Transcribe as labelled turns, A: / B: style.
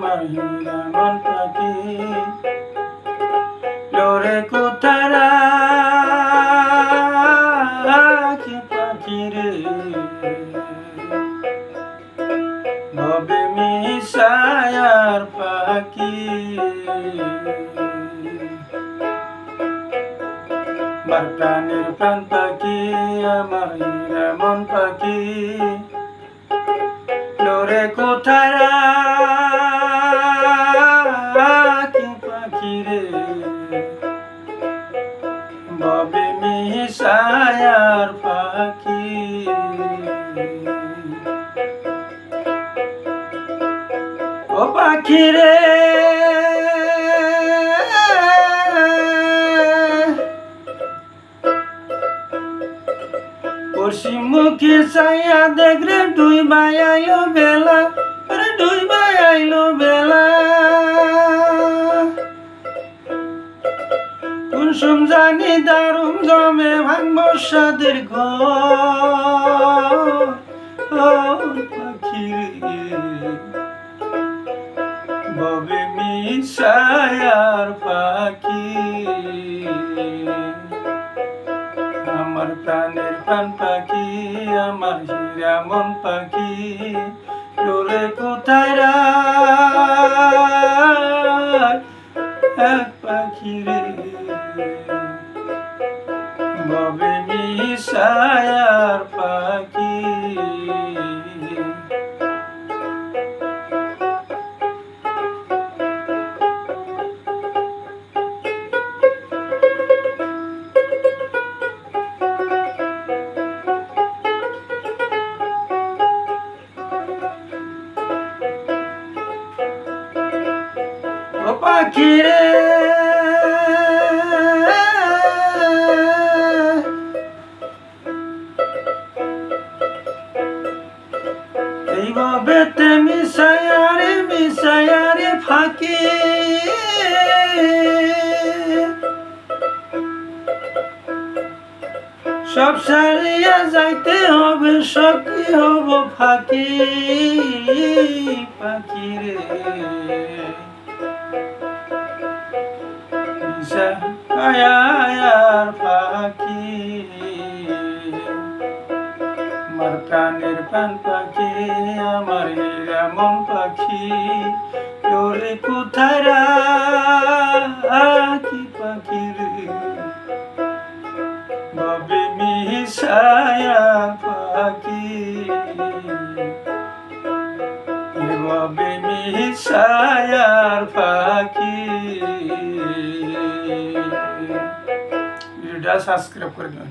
A: আমার হীরা মন পাখি লোরে কোথায় রাখি পাখি রে ভবে মিশায়ার পাখি। আমার প্রাণের প্রাণ পাখি, আমার মন পাখি। লোরে কোথায় ববে মিশায়ার পাখি। ও পাখি রে। পশ্চিম মুখে চাইয়া দেখ রে ডুই আইলো বেলা। রে ডুই আইলো বেলা। জানি দারুম জমে ভাঙব সাদের ঘর। ববে মিশায়ার পাখি। আমার প্রাণের প্রাণ পাখি, আমার হীরা মন পাখি তোরে কোথায় রাখ এক পাখি রে ববে মিশায়ার পাখি। পাখি রে। এইভাবে তে মিশায়ারে মিশায়ারে ফাঁকি। সব সারিয়া যাইতে হবে, সখী হব ফাঁকি পাখি রে। আয়ার আমার প্রাণের প্রাণ পাখি, আমার মন পাখি। তোরে কোথায় রাখি পাখি রে? ববে মিশায়া পাখি। ববে মিশায়ার পাখি। ভিডিওটা সাবস্ক্রাইব করে দিন।